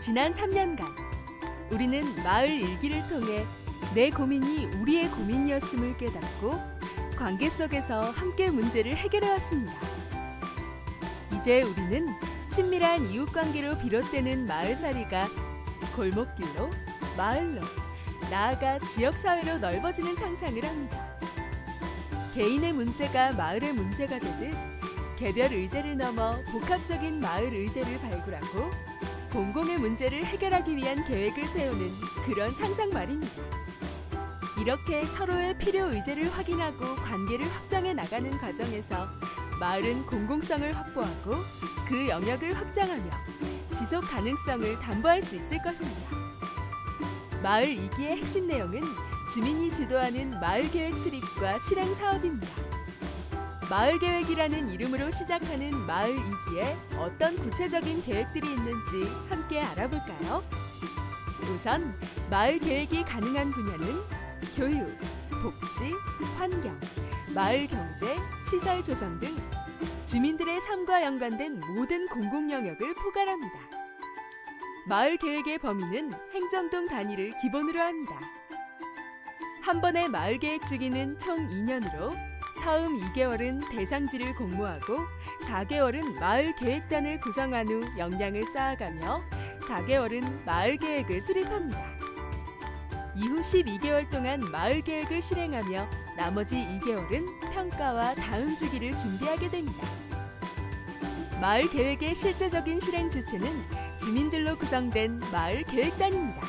지난 3년간 우리는 마을 일기를 통해 내 고민이 우리의 고민이었음을 깨닫고 관계 속에서 함께 문제를 해결해 왔습니다. 이제 우리는 친밀한 이웃 관계로 비롯되는 마을살이가 골목길로 마을로 나아가 지역 사회로 넓어지는 상상을 합니다. 개인의 문제가 마을의 문제가 되듯 개별 의제를 넘어 복합적인 마을 의제를 발굴하고 공공의 문제를 해결하기 위한 계획을 세우는 그런 상상 말입니다. 이렇게 서로의 필요 의제를 확인하고 관계를 확장해 나가는 과정에서 마을은 공공성을 확보하고 그 영역을 확장하며 지속 가능성을 담보할 수 있을 것입니다. 마을 이기의 핵심 내용은 주민이 주도하는 마을 계획 수립과 실행 사업입니다. 마을 계획이라는 이름으로 시작하는 마을 이기에 어떤 구체적인 계획들이 있는지 함께 알아볼까요? 우선 마을 계획이 가능한 분야는 교육, 복지, 환경, 마을 경제, 시설 조성 등 주민들의 삶과 연관된 모든 공공 영역을 포괄합니다. 마을 계획의 범위는 행정동 단위를 기본으로 합니다. 한 번의 마을 계획 주기는 총 2년으로 처음 2개월은 대상지를 공모하고 4개월은 마을 계획단을 구성한 후 역량을 쌓아가며 4개월은 마을 계획을 수립합니다. 이후 12개월 동안 마을 계획을 실행하며 나머지 2개월은 평가와 다음 주기를 준비하게 됩니다. 마을 계획의 실제적인 실행 주체는 주민들로 구성된 마을 계획단입니다.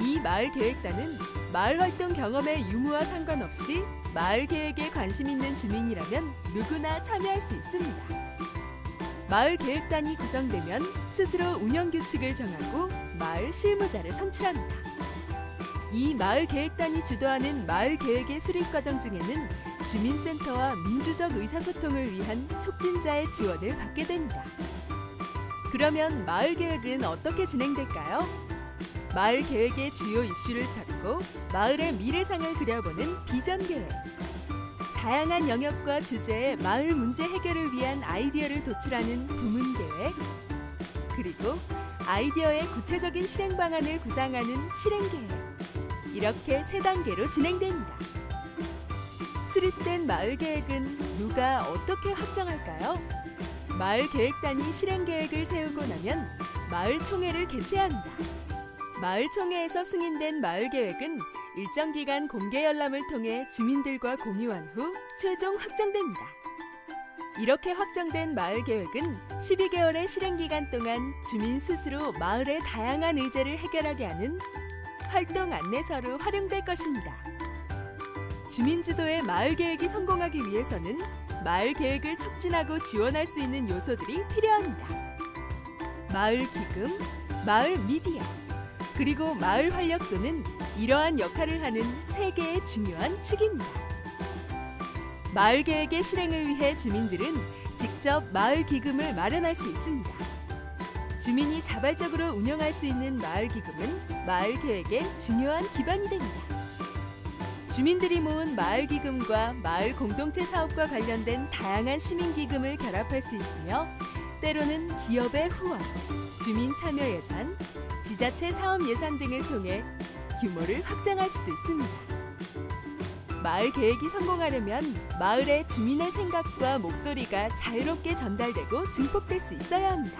이 마을 계획단은 마을 활동 경험의 유무와 상관없이 마을 계획에 관심 있는 주민이라면 누구나 참여할 수 있습니다. 마을 계획단이 구성되면 스스로 운영 규칙을 정하고 마을 실무자를 선출합니다. 이 마을 계획단이 주도하는 마을 계획의 수립 과정 중에는 주민센터와 민주적 의사소통을 위한 촉진자의 지원을 받게 됩니다. 그러면 마을 계획은 어떻게 진행될까요? 마을 계획의 주요 이슈를 찾고 마을의 미래상을 그려보는 비전 계획. 다양한 영역과 주제의 마을 문제 해결을 위한 아이디어를 도출하는 부문 계획. 그리고 아이디어의 구체적인 실행 방안을 구상하는 실행 계획. 이렇게 세 단계로 진행됩니다. 수립된 마을 계획은 누가 어떻게 확정할까요? 마을 계획단이 실행 계획을 세우고 나면 마을 총회를 개최합니다. 마을 총회에서 승인된 마을 계획은 일정 기간 공개 열람을 통해 주민들과 공유한 후 최종 확정됩니다. 이렇게 확정된 마을 계획은 12개월의 실행 기간 동안 주민 스스로 마을의 다양한 의제를 해결하게 하는 활동 안내서로 활용될 것입니다. 주민 주도의 마을 계획이 성공하기 위해서는 마을 계획을 촉진하고 지원할 수 있는 요소들이 필요합니다. 마을 기금, 마을 미디어, 그리고 마을 활력소는 이러한 역할을 하는 세 개의 중요한 축입니다. 마을 계획의 실행을 위해 주민들은 직접 마을 기금을 마련할 수 있습니다. 주민이 자발적으로 운영할 수 있는 마을 기금은 마을 계획의 중요한 기반이 됩니다. 주민들이 모은 마을 기금과 마을 공동체 사업과 관련된 다양한 시민 기금을 결합할 수 있으며 때로는 기업의 후원, 주민 참여 예산, 지자체 사업 예산 등을 통해 규모를 확장할 수도 있습니다. 마을 계획이 성공하려면 마을의 주민의 생각과 목소리가 자유롭게 전달되고 증폭될 수 있어야 합니다.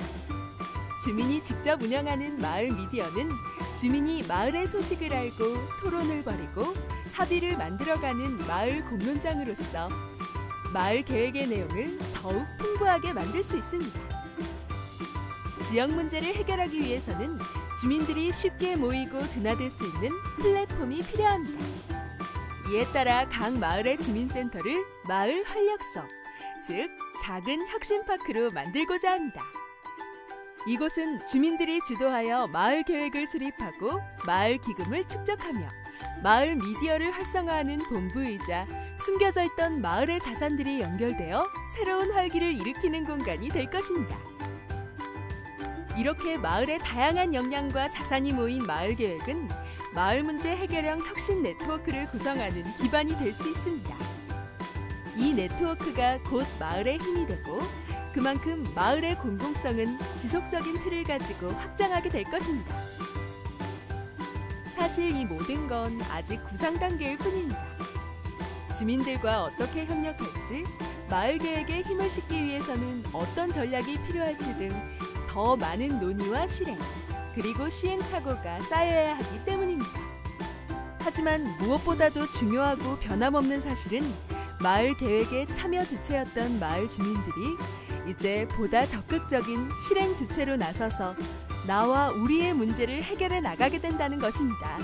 주민이 직접 운영하는 마을 미디어는 주민이 마을의 소식을 알고 토론을 벌이고 합의를 만들어가는 마을 공론장으로서 마을 계획의 내용을 더욱 풍부하게 만들 수 있습니다. 지역 문제를 해결하기 위해서는 주민들이 쉽게 모이고 드나들 수 있는 플랫폼이 필요합니다. 이에 따라 각 마을의 주민센터를 마을 활력소, 즉 작은 혁신파크로 만들고자 합니다. 이곳은 주민들이 주도하여 마을 계획을 수립하고 마을 기금을 축적하며 마을 미디어를 활성화하는 본부이자 숨겨져 있던 마을의 자산들이 연결되어 새로운 활기를 일으키는 공간이 될 것입니다. 이렇게 마을의 다양한 역량과 자산이 모인 마을 계획은 마을 문제 해결형 혁신 네트워크를 구성하는 기반이 될 수 있습니다. 이 네트워크가 곧 마을의 힘이 되고 그만큼 마을의 공공성은 지속적인 틀을 가지고 확장하게 될 것입니다. 사실 이 모든 건 아직 구상 단계일 뿐입니다. 주민들과 어떻게 협력할지, 마을 계획에 힘을 싣기 위해서는 어떤 전략이 필요할지 등 더 많은 논의와 실행, 그리고 시행착오가 쌓여야 하기 때문입니다. 하지만 무엇보다도 중요하고 변함없는 사실은 마을 계획의 참여 주체였던 마을 주민들이 이제 보다 적극적인 실행 주체로 나서서 나와 우리의 문제를 해결해 나가게 된다는 것입니다.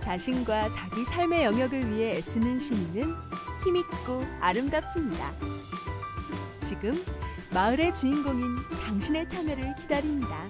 자신과 자기 삶의 영역을 위해 애쓰는 시민은 힘있고 아름답습니다. 지금 마을의 주인공인 당신의 참여를 기다립니다.